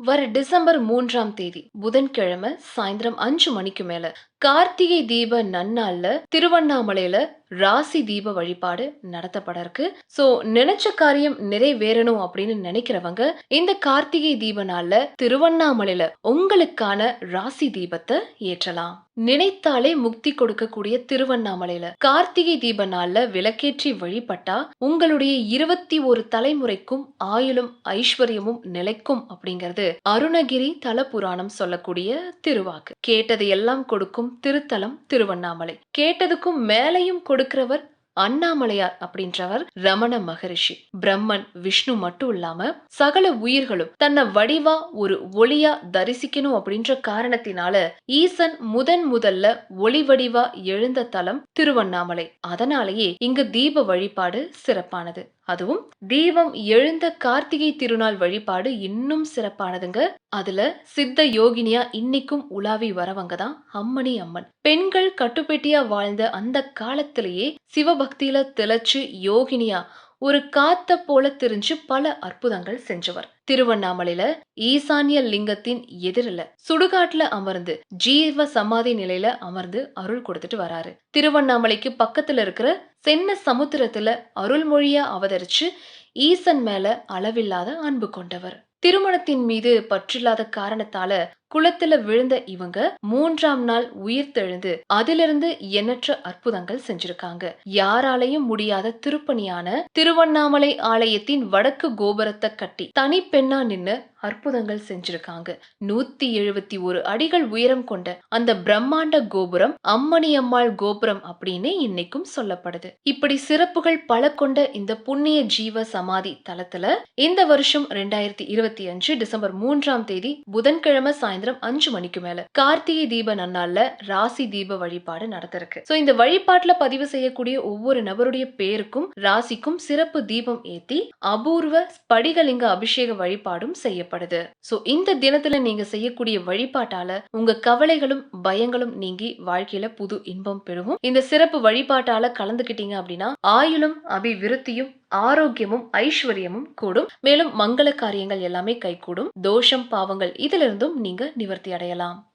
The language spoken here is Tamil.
வர டிசம்பர் மூன்றாம் தேதி புதன்கிழமை சாயந்தரம் அஞ்சு மணிக்கு மேல கார்த்திகை தீப நன்னாள்ல திருவண்ணாமலையில ராசி தீப வழிபாடு நடத்தப்பட இருக்கு சோ நினைச்ச காரியம் நிறைவேறணும் அப்படின்னு நினைக்கிறவங்க இந்த கார்த்திகை தீப நாள்ல திருவண்ணாமலையில உங்களுக்கான ராசி தீபத்தை ஏற்றலாம். நினைத்தாலே முக்தி கொடுக்கக்கூடிய திருவண்ணாமலையில. கார்த்திகை தீப நாள்ல விளக்கேற்றி வழிபட்டா உங்களுடைய இருபத்தி ஒரு தலைமுறைக்கும் ஆயுளும் ஐஸ்வர்யமும் நிலைக்கும் அப்படிங்கிறது அருணகிரி தல புராணம் சொல்லக்கூடிய திருவாக்கு. கேட்டது எல்லாம் கொடுக்கும் திருத்தலம் திருவண்ணாமலை. கேட்டதுக்கும் மேலையும் கொடுக்கிறவர் அண்ணாமலையார் அப்படின்றவர் ரமண மகரிஷி. பிரம்மன் விஷ்ணு மட்டும் இல்லாம சகல உயிர்களும் தன்னை வடிவா ஒரு ஒளியா தரிசிக்கணும் அப்படின்ற காரணத்தினால ஈசன் முதன் முதல்ல ஒளி வடிவா எழுந்த தலம் திருவண்ணாமலை. அதனாலேயே இங்கு தீப வழிபாடு சிறப்பானது. அதுவும் தீபம் எழுந்த கார்த்திகை திருநாள் வழிபாடு இன்னும் சிறப்பானதுங்க. அதுல சித்த யோகினியா இன்னைக்கும் உலாவி வரவங்க தான் அம்மணி அம்மன். பெண்கள் கட்டுப்பெட்டியா வாழ்ந்த அந்த காலத்திலேயே சிவபக்தியில திளைச்சு யோகினியா ஒரு காத்த போல தெரிஞ்சு பல அற்புதங்கள் செஞ்சவர். திருவண்ணாமலையில ஈசான்ய லிங்கத்தின் எதிரில சுடுகாட்டுல அமர்ந்து ஜீவ சமாதி நிலையில அமர்ந்து அருள் கொடுத்துட்டு வராரு. திருவண்ணாமலைக்கு பக்கத்துல இருக்கிற சென்ன சமுத்திரத்துல அருள்மொழியா அவதரிச்சு ஈசன் மேல அளவில்லாத அன்பு கொண்டவர். திருமணத்தின் மீது பற்றில்லாத காரணத்தால குளத்துல விழுந்த இவங்க மூன்றாம் நாள் உயிர் தெழுந்து அதிலிருந்து எண்ணற்ற அற்புதங்கள் செஞ்சிருக்காங்க. யாராலையும் முடியாத திருப்பணியான திருவண்ணாமலை ஆலயத்தின் வடக்கு கோபுரத்தை கட்டி தனி பெண்ணா நின்னு அற்புதங்கள் செஞ்சிருக்காங்க. நூத்தி எழுபத்தி ஒரு அடிகள் உயரம் கொண்ட அந்த பிரம்மாண்ட கோபுரம் அம்மணி அம்மாள் கோபுரம் அப்படின்னு இன்னைக்கும் சொல்லப்படுது. இப்படி சிறப்புகள் பல கொண்ட இந்த புண்ணிய ஜீவ சமாதி தலத்துல இந்த வருஷம் ரெண்டாயிரத்தி இருபத்தி அஞ்சு டிசம்பர் மூன்றாம் தேதி புதன்கிழமை சாயந்தரம் அஞ்சு மணிக்கு மேல கார்த்திகை தீப நன்னாள்ல ராசி தீப வழிபாடு நடத்திருக்கு சோ இந்த வழிபாட்டுல பதிவு செய்யக்கூடிய ஒவ்வொரு நபருடைய பேருக்கும் ராசிக்கும் சிறப்பு தீபம் ஏத்தி அபூர்வ ஸ்படிகலிங்க அபிஷேக வழிபாடும் செய்யப்படுது. சோ இந்த தினத்துல நீங்க செய்யக்கூடிய வழிபாட்டால உங்க கவலைகளும் பயங்களும் நீங்கி வாழ்க்கையில புது இன்பம் பெறும் இந்த சிறப்பு வழிபாட்டால கலந்துகிட்டீங்க அப்படின்னா ஆயுளும் அபிவிருத்தியும் ஆரோக்கியமும் ஐஸ்வர்யமும் கூடும். மேலும் மங்கள காரியங்கள் எல்லாமே கைகூடும். தோஷம் பாவங்கள் இதிலிருந்தும் நீங்க நிவர்த்தி அடையலாம்.